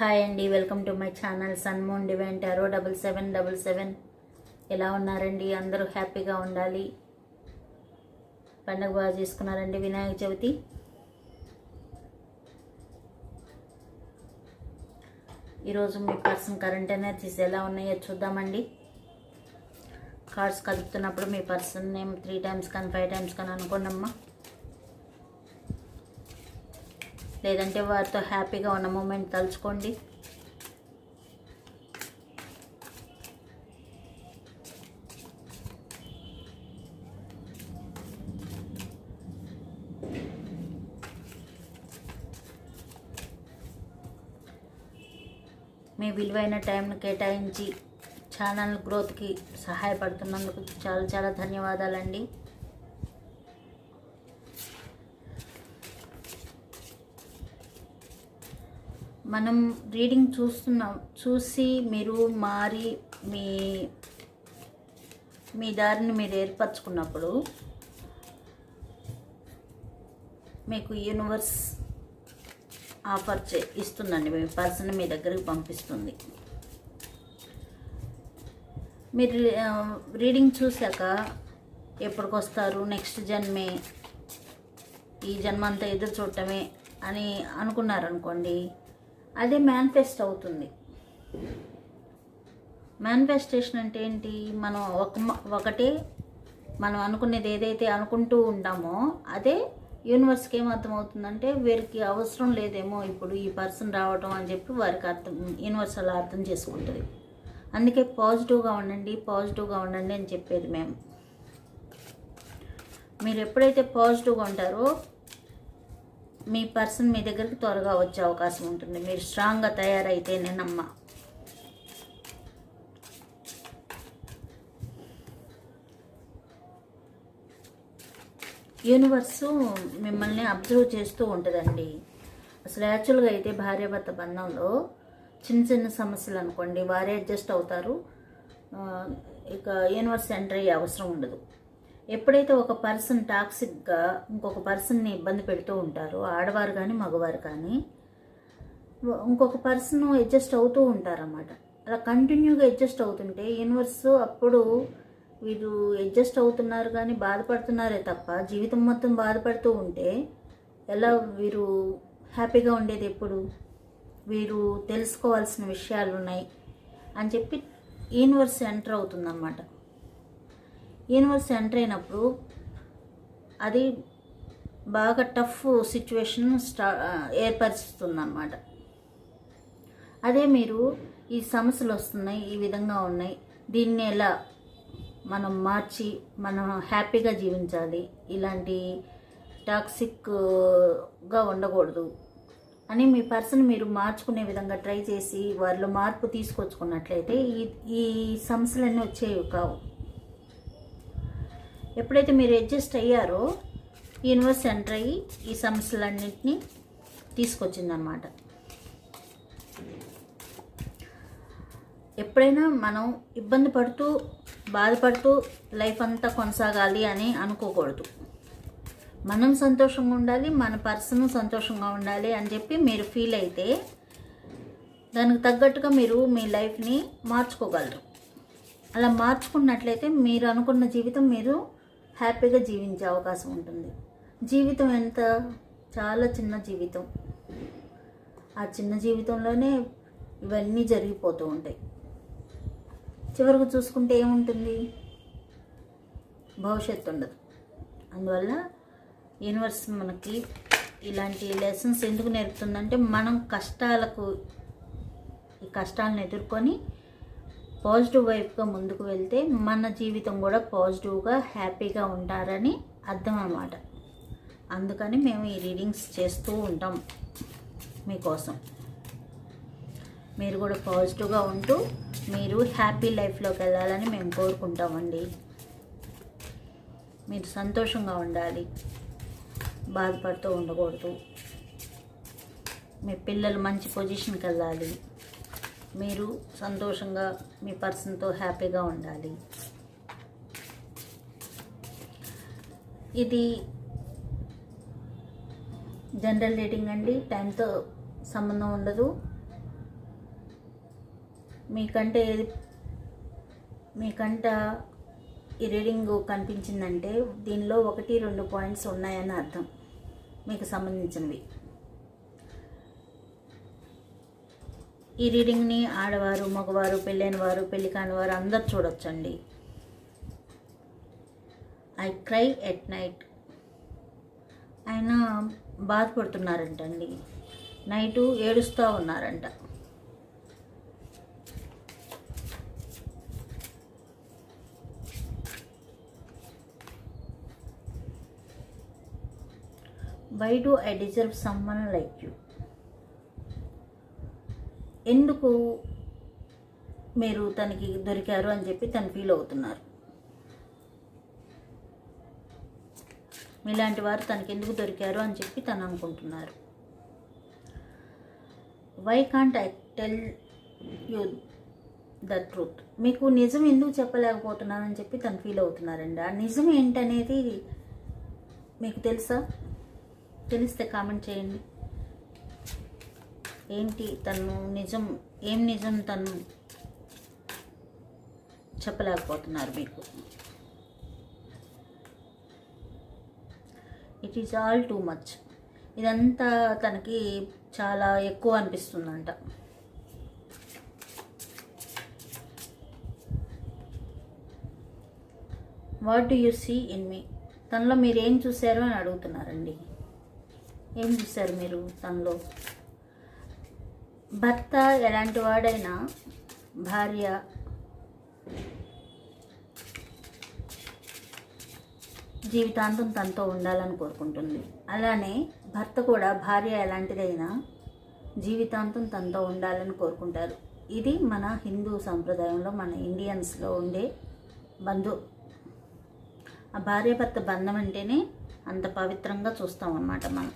Hi అండి welcome to my channel sun moon divine tarot double seven double seven. ఎలా ఉన్నారండి? అందరూ హ్యాపీగా ఉండాలి. పండుగ బాగా చేసుకున్నారండి వినాయక చవితి. ఈరోజు మీ పర్సన్ కరెంట్ ఎనర్జీస్ ఎలా ఉన్నాయో చూద్దామండి. కార్డ్స్ కలుపుతున్నప్పుడు మీ పర్సన్ నేమ్ త్రీ టైమ్స్ కానీ ఫైవ్ టైమ్స్ కానీ అనుకోండమ్మా. లేదంటే వారితో హ్యాపీగా ఉన్న మూమెంట్ తలుచుకోండి. మీ విలువైన టైంను కేటాయించి ఛానల్ గ్రోత్కి సహాయపడుతున్నందుకు చాలా చాలా ధన్యవాదాలండి. మనం రీడింగ్ చూస్తున్నాం. చూసి మీరు మారి మీ మీ దారిని మీరు ఏర్పరచుకున్నప్పుడు మీకు యూనివర్స్ ఆఫర్ చే ఇస్తుందండి. మీ పర్సన్ మీ దగ్గరికి పంపిస్తుంది. మీరు రీడింగ్ చూశాక ఎప్పటికొస్తారు? నెక్స్ట్ జన్మే ఈ జన్మ అంతా ఎదురు చూడటమే అని అనుకున్నారనుకోండి అది మేనిఫెస్ట్ అవుతుంది. మేనిఫెస్టేషన్ అంటే ఏంటి? మనం ఒక ఒకటే మనం అనుకునేది ఏదైతే అనుకుంటూ ఉంటామో అదే యూనివర్స్కి ఏమర్థం అవుతుందంటే వీరికి అవసరం లేదేమో ఇప్పుడు ఈ పర్సన్ రావటం అని చెప్పి వారికి అర్థం యూనివర్స్ అలా అర్థం చేసుకుంటుంది. అందుకే పాజిటివ్గా ఉండండి పాజిటివ్గా ఉండండి అని చెప్పేది మేము. మీరు ఎప్పుడైతే పాజిటివ్గా ఉంటారో మీ పర్సన్ మీ దగ్గరికి త్వరగా వచ్చే అవకాశం ఉంటుంది. మీరు స్ట్రాంగ్గా తయారైతేనేనమ్మా యూనివర్సు మిమ్మల్ని అబ్జర్వ్ చేస్తూ ఉంటుందండి. అసలు యాక్చువల్గా అయితే భార్యాభర్త బంధంలో చిన్న చిన్న సమస్యలు అనుకోండి వారే అడ్జస్ట్ అవుతారు. ఇక యూనివర్స్ ఎంటర్ అయ్యే అవసరం ఉండదు. ఎప్పుడైతే ఒక పర్సన్ టాక్సిక్గా ఇంకొక పర్సన్ని ఇబ్బంది పెడుతూ ఉంటారో ఆడవారు కానీ మగవారు కానీ ఇంకొక పర్సన్ అడ్జస్ట్ అవుతూ ఉంటారన్నమాట. అలా కంటిన్యూగా అడ్జస్ట్ అవుతుంటే యూనివర్స్ అప్పుడు వీరు అడ్జస్ట్ అవుతున్నారు కానీ బాధపడుతున్నారే తప్ప జీవితం మొత్తం బాధపడుతూ ఉంటే ఎలా వీరు హ్యాపీగా ఉండేది ఎప్పుడు? వీరు తెలుసుకోవాల్సిన విషయాలు ఉన్నాయి అని చెప్పి యూనివర్స్ ఎంటర్ అవుతుందన్నమాట. యూనివర్స్ ఎంటర్ అయినప్పుడు అది బాగా టఫ్ సిచ్యువేషన్ స్టా ఏర్పరుస్తుంది అన్నమాట అదే మీరు ఈ సమస్యలు వస్తున్నాయి ఈ విధంగా ఉన్నాయి దీన్ని ఎలా మనం మార్చి మనం హ్యాపీగా జీవించాలి ఇలాంటి టాక్సిక్గా ఉండకూడదు అని మీ పర్సన్ మీరు మార్చుకునే విధంగా ట్రై చేసి వారిలో మార్పు తీసుకొచ్చుకున్నట్లయితే ఈ ఈ సమస్యలన్నీ వచ్చేవి కావు. ఎప్పుడైతే మీరు అడ్జస్ట్ అయ్యారో యూనివర్స్ ఎంటర్ అయ్యి ఈ సమస్యలన్నింటినీ తీసుకొచ్చిందనమాట ఎప్పుడైనా మనం ఇబ్బంది పడుతూ బాధపడుతూ లైఫ్ అంతా కొనసాగాలి అని అనుకోకూడదు. మనం సంతోషంగా ఉండాలి మన పర్సన్ సంతోషంగా ఉండాలి అని చెప్పి మీరు ఫీల్ అయితే దానికి తగ్గట్టుగా మీరు మీ లైఫ్ని మార్చుకోగలరు. అలా మార్చుకున్నట్లయితే మీరు అనుకున్న జీవితం మీరు హ్యాపీగా జీవించే అవకాశం ఉంటుంది. జీవితం ఎంత? చాలా చిన్న జీవితం. ఆ చిన్న జీవితంలోనే ఇవన్నీ జరిగిపోతూ ఉంటాయి. చివరకు చూసుకుంటే ఏముంటుంది? భవిష్యత్తు ఉండదు. అందువల్ల యూనివర్స్ మనకి ఇలాంటి లెసన్స్ ఎందుకు నేర్పుతుందంటే మనం కష్టాలకు ఈ కష్టాలను ఎదుర్కొని పాజిటివ్ వైపుగా ముందుకు వెళ్తే మన జీవితం కూడా పాజిటివ్గా హ్యాపీగా ఉంటారని అర్థం అన్నమాట. అందుకని మేము ఈ రీడింగ్స్ చేస్తూ ఉంటాం మీకోసం. మీరు కూడా పాజిటివ్గా ఉంటూ మీరు హ్యాపీ లైఫ్లోకి వెళ్ళాలని మేము కోరుకుంటామండి. మీరు సంతోషంగా ఉండాలి. బాధపడుతూ ఉండకూడదు. మీ పిల్లలు మంచి పొజిషన్కి వెళ్ళాలి. మీరు సంతోషంగా మీ పర్సన్తో హ్యాపీగా ఉండాలి. ఇది జనరల్ రేటింగ్ అండి. టైంతో సంబంధం ఉండదు. మీకంటే ఏది మీకంట ఈ రీడింగ్ కనిపించిందంటే దీనిలో ఒకటి రెండు పాయింట్స్ ఉన్నాయని అర్థం. మీకు సంబంధించినవి. ఈ రీడింగ్ని ఆడవారు మగవారు పెళ్ళైన వారు పెళ్ళి కాని వారు అందరు చూడొచ్చండి. ఐ క్రై ఎట్ నైట్ ఆయన బాధపడుతున్నారంటండి. నైటు ఏడుస్తూ ఉన్నారంట. Why do I deserve someone like you ఎందుకు మీరు తనకి దొరికారు అని చెప్పి తను ఫీల్ అవుతున్నారు? మీలాంటి వారు తనకి ఎందుకు దొరికారు అని చెప్పి తను అనుకుంటున్నారు. Why can't I tell you the truth మీకు నిజం ఎందుకు చెప్పలేకపోతున్నానని చెప్పి తను ఫీల్ అవుతున్నారండి. ఆ నిజం ఏంటనేది మీకు తెలుసా? తెలిస్తే కామెంట్ చేయండి. ఏంటి తను నిజం ఏం నిజం తను చెప్పలేకపోతున్నారు మీకు? It is all too much ఇదంతా తనకి చాలా ఎక్కువ అనిపిస్తుందంట. What do you see in me తనలో మీరు ఏం చూశారు అని అడుగుతున్నారండి. ఏం చూశారు మీరు తనలో? భర్త ఎలాంటి వాడైనా భార్య జీవితాంతం తనతో ఉండాలని కోరుకుంటుంది. అలానే భర్త కూడా భార్య ఎలాంటిదైనా జీవితాంతం తనతో ఉండాలని కోరుకుంటారు. ఇది మన హిందూ సంప్రదాయంలో మన ఇండియన్స్లో ఉండే బంధు. ఆ భార్య భర్త బంధం అంటేనే అంత పవిత్రంగా చూస్తాం అన్నమాట మనం.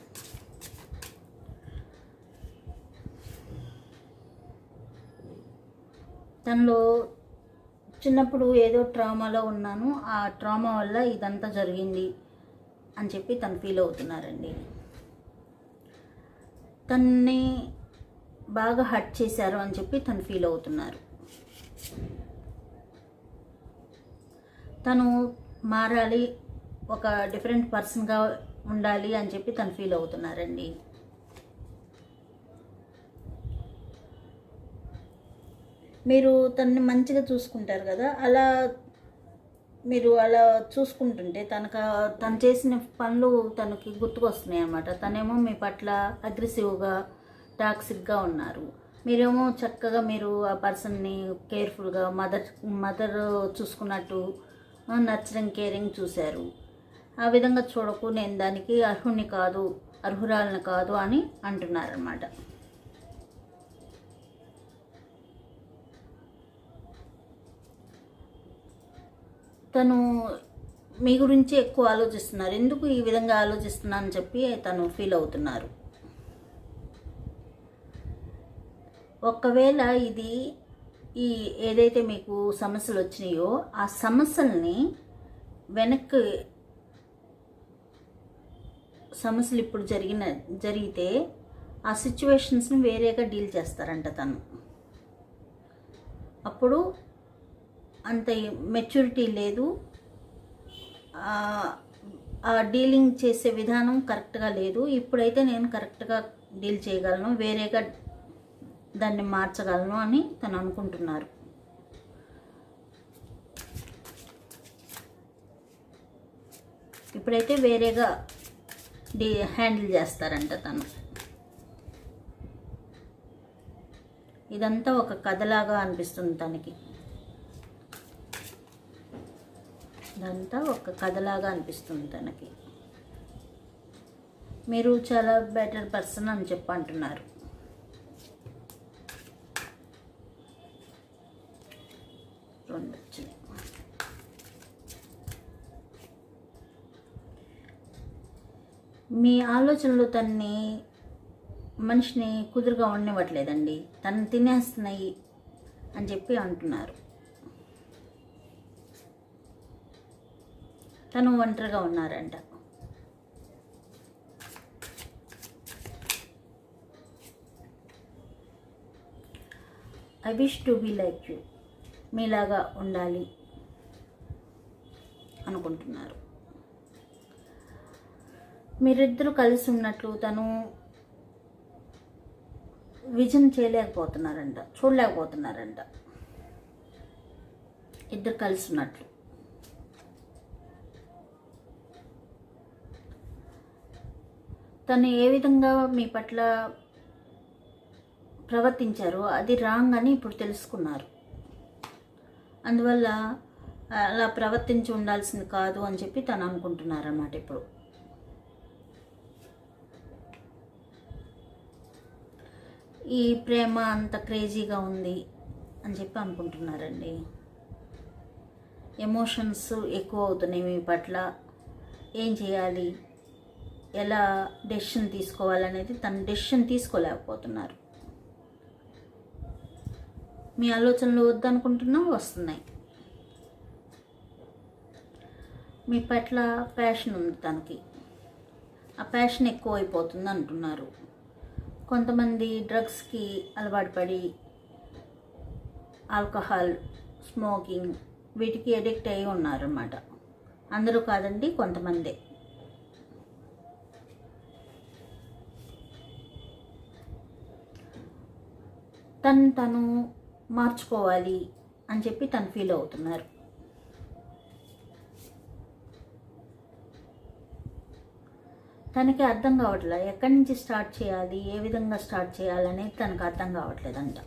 తనలో చిన్నప్పుడు ఏదో ట్రామాలో ఉన్నాను. ఆ ట్రామా వల్ల ఇదంతా జరిగింది అని చెప్పి తను ఫీల్ అవుతున్నారండి. తన్ని బాగా హర్ట్ చేశారు అని చెప్పి తను ఫీల్ అవుతున్నారు. తను మారాలి ఒక డిఫరెంట్ పర్సన్గా ఉండాలి అని చెప్పి తను ఫీల్ అవుతున్నారండి. మీరు తనని మంచిగా చూసుకుంటారు కదా అలా మీరు అలా చూసుకుంటుంటే తనకు తను చేసిన పనులు తనకి గుర్తుకొస్తున్నాయి అన్నమాట తనేమో మీ పట్ల అగ్రెసివ్గా టాక్సిక్గా ఉన్నారు. మీరేమో చక్కగా మీరు ఆ పర్సన్ని కేర్ఫుల్గా మదర్ మదర్ చూసుకున్నట్టు నర్చరింగ్ కేరింగ్ చూశారు. ఆ విధంగా చూడకు నేను దానికి అర్హుని కాదు అర్హురాలని కాదు అని అంటున్నారన్నమాట. తను మీ గురించి ఎక్కువ ఆలోచిస్తున్నారు. ఎందుకు ఈ విధంగా ఆలోచిస్తున్నా అని చెప్పి తను ఫీల్ అవుతున్నారు. ఒకవేళ ఇది ఈ ఏదైతే మీకు సమస్యలు వచ్చినాయో ఆ సమస్యల్ని వెనక్కి సమస్యలు ఇప్పుడు జరిగిన జరిగితే ఆ సిచ్యువేషన్స్ని వేరేగా డీల్ చేస్తారంట తను. అప్పుడు అంత మెచ్యూరిటీ లేదు. ఆ డీలింగ్ చేసే విధానం కరెక్ట్గా లేదు. ఇప్పుడైతే నేను కరెక్ట్గా డీల్ చేయగలను వేరేగా దాన్ని మార్చగలను అని తను అనుకుంటున్నారు. ఇప్పుడైతే వేరేగా డీ హ్యాండిల్ చేస్తారంట తను. ఇదంతా ఒక కథలాగా అనిపిస్తుంది తనకి. ఇదంతా ఒక కథలాగా అనిపిస్తుంది తనకి. మీరు చాలా బెటర్ పర్సన్ అని చెప్పి అంటున్నారు రెండు వచ్చినాయి మీ ఆలోచనలు తన్ని మనిషిని కుదురుగా ఉండనివ్వట్లేదండి. తను తినేస్తున్నాయి అని చెప్పి అంటున్నారు. తను ఒంటరిగా ఉన్నారంట. I wish to be like you మీలాగా ఉండాలి అనుకుంటున్నారు. మీరిద్దరూ కలిసి ఉన్నట్లు తను విజన్ చేయలేకపోతున్నారంట చూడలేకపోతున్నారంట. ఇద్దరు కలిసి ఉన్నట్లు. తను ఏ విధంగా మీ పట్ల ప్రవర్తించారో అది రాంగ్ అని ఇప్పుడు తెలుసుకున్నారు. అందువల్ల అలా ప్రవర్తించి ఉండాల్సింది కాదు అని చెప్పి తను అనుకుంటున్నారన్నమాట ఇప్పుడు. ఈ ప్రేమ అంత క్రేజీగా ఉంది అని చెప్పి అనుకుంటున్నారండి. ఎమోషన్స్ ఎక్కువ అవుతున్నాయి మీ పట్ల. ఏం చేయాలి? ఎలా డెసిషన్ తీసుకోవాలనేది తను డెసిషన్ తీసుకోలేకపోతున్నారు. మీ ఆలోచనలు వద్దనుకుంటున్నా వస్తున్నాయి. మీ పట్ల ప్యాషన్ ఉంది తనకి. ఆ ప్యాషన్ ఎక్కువ అయిపోతుంది అంటున్నారు. కొంతమంది డ్రగ్స్కి అలవాటు పడి ఆల్కహాల్ స్మోకింగ్ వీటికి అడిక్ట్ అయి ఉన్నారన్నమాట. అందరూ కాదండి కొంతమందే. తను తను మార్చుకోవాలి అని చెప్పి తను ఫీల్ అవుతున్నారు. తనకి అర్థం కావట్లే ఎక్కడి నుంచి స్టార్ట్ చేయాలి ఏ విధంగా స్టార్ట్ చేయాలనేది తనకు అర్థం కావట్లేదంట.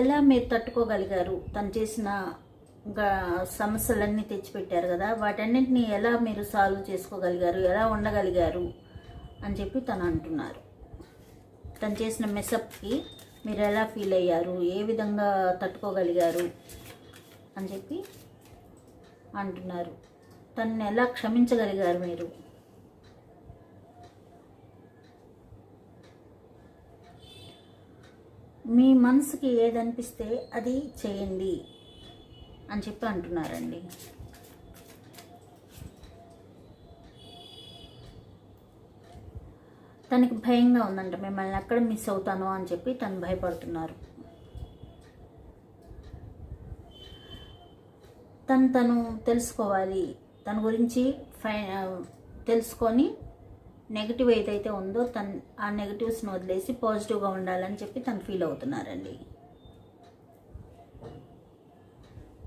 ఎలా మీరు తట్టుకోగలిగారు? తను చేసిన సమస్యలన్నీ తెచ్చిపెట్టారు కదా వాటన్నిటిని ఎలా మీరు సాల్వ్ చేసుకోగలిగారు? ఎలా ఉండగలిగారు? అని చెప్పి తను అంటున్నారు. తను చేసిన మెసప్కి మీరు ఎలా ఫీల్ అయ్యారు? ఏ విధంగా తట్టుకోగలిగారు? అని చెప్పి అంటున్నారు. తనని ఎలా క్షమించగలిగారు మీరు? మీ మనసుకి ఏదనిపిస్తే అది చేయండి అని చెప్పి అంటున్నారండి. తనకి భయంగా ఉందంట మిమ్మల్ని ఎక్కడ మిస్ అవుతానో అని చెప్పి తను భయపడుతున్నారు. తను తను తెలుసుకోవాలి తన గురించి ఫై తెలుసుకొని నెగిటివ్ ఏదైతే ఉందో తను ఆ నెగిటివ్స్ని వదిలేసి పాజిటివ్గా ఉండాలని చెప్పి తను ఫీల్ అవుతున్నారండి.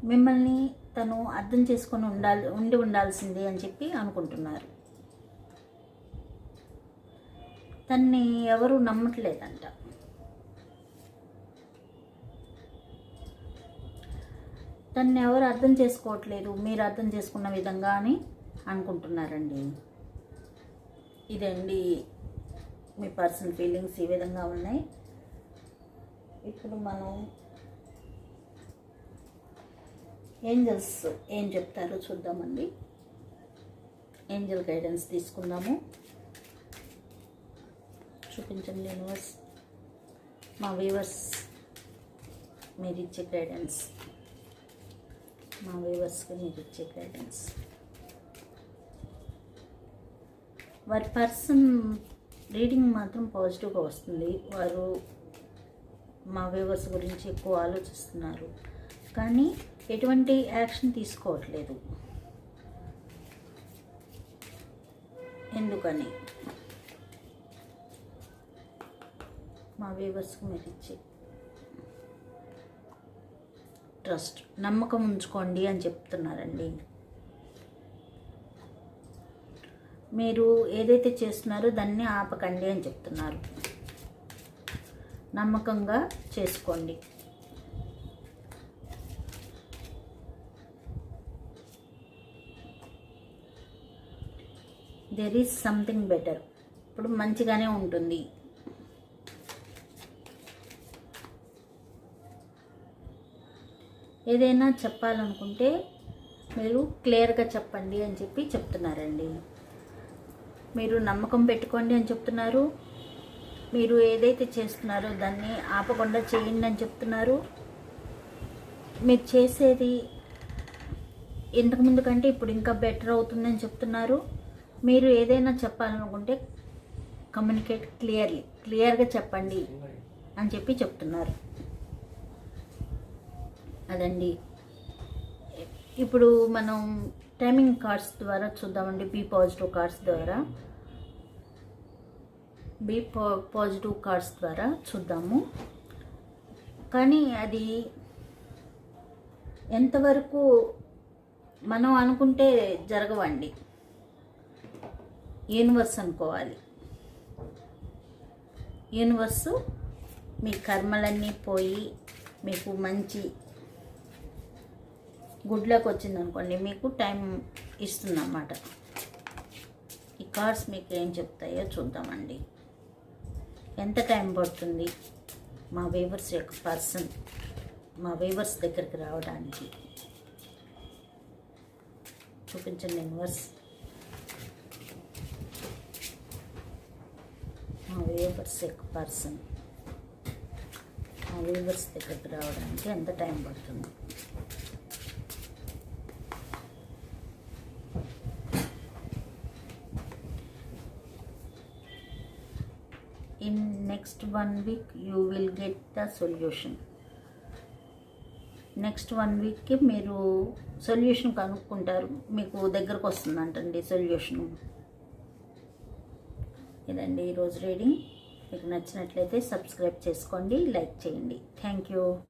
మిమ్మల్ని తను అర్థం చేసుకొని ఉండాలి ఉండి ఉండాల్సింది అని చెప్పి అనుకుంటున్నారు. తన్ని ఎవరు నమ్మట్లేదంట. తన్ని ఎవరు అర్థం చేసుకోవట్లేదు మీరు అర్థం చేసుకున్న విధంగా అని అనుకుంటున్నారండి. ఇదండి మీ పర్సనల్ ఫీలింగ్స్ ఈ విధంగా ఉన్నాయి. ఇప్పుడు మనం ఏంజల్స్ ఏం చెప్తారో చూద్దామండి. ఏంజల్ గైడెన్స్ తీసుకుందాము. చూపించండి యూనివర్స్ మా వ్యూవర్స్ మీరు ఇచ్చే గైడెన్స్ మా వ్యూవర్స్కి మీరు ఇచ్చే గైడెన్స్ వారి పర్సన్ రీడింగ్ మాత్రం పాజిటివ్గా వస్తుంది. వారు మా వ్యూవర్స్ గురించి ఎక్కువ ఆలోచిస్తున్నారు. కానీ ఎటువంటి యాక్షన్ తీసుకోవట్లేదు. ఎందుకని? మా వ్యూవర్స్కి మీరు ఇచ్చే. ట్రస్ట్ నమ్మకం ఉంచుకోండి అని చెప్తున్నారండి. మీరు ఏదైతే చేస్తున్నారో దాన్ని ఆపకండి అని చెప్తున్నారు. నమ్మకంగా చేసుకోండి. దెర్ ఈజ్ సంథింగ్ బెటర్ ఇప్పుడు మంచిగానే ఉంటుంది. ఏదైనా చెప్పాలనుకుంటే మీరు క్లియర్గా చెప్పండి అని చెప్పి చెప్తున్నారండి. మీరు నమ్మకం పెట్టుకోండి అని చెప్తున్నారు. మీరు ఏదైతే చేస్తున్నారో దాన్ని ఆపకుండా చేయండి అని చెప్తున్నారు. మీరు చేసేది ఇంతకుముందు కంటే ఇప్పుడు ఇంకా బెటర్ అవుతుందని చెప్తున్నారు. మీరు ఏదైనా చెప్పాలనుకుంటే కమ్యూనికేట్ క్లియర్లీ క్లియర్గా చెప్పండి అని చెప్పి చెప్తున్నారు. అదండి. ఇప్పుడు మనం టైమింగ్ కార్డ్స్ ద్వారా చూద్దామండి. బీ పాజిటివ్ కార్డ్స్ ద్వారా. బీ పాజిటివ్ కార్డ్స్ ద్వారా చూద్దాము. కానీ అది ఎంతవరకు మనం అనుకుంటే జరగవండి. యూనివర్స్ అనుకోవాలి. యూనివర్స్ మీ కర్మలన్నీ పోయి మీకు మంచి గుడ్ లక్ వచ్చింది అనుకోండి మీకు టైం ఇస్తుందన్నమాట. ఈ కార్డ్స్ మీకు ఏం చెప్తాయో చూద్దామండి. ఎంత టైం పడుతుంది? మా వేవర్స్ యొక్క పర్సన్ మా వేవర్స్ దగ్గరికి రావడానికి. చూపించండి యూనివర్స్ మా వేవర్స్ యొక్క పర్సన్ మా వేవర్స్ దగ్గరికి రావడానికి ఎంత టైం పడుతుంది in one week you will get the solution next one వీక్కి మీరు సొల్యూషన్ కనుక్కుంటారు. మీకు దగ్గరకు వస్తుందంటండి సొల్యూషను ఇదండి ఈరోజు రీడింగ్ మీకు నచ్చినట్లయితే సబ్స్క్రైబ్ చేసుకోండి లైక్ చేయండి. Thank you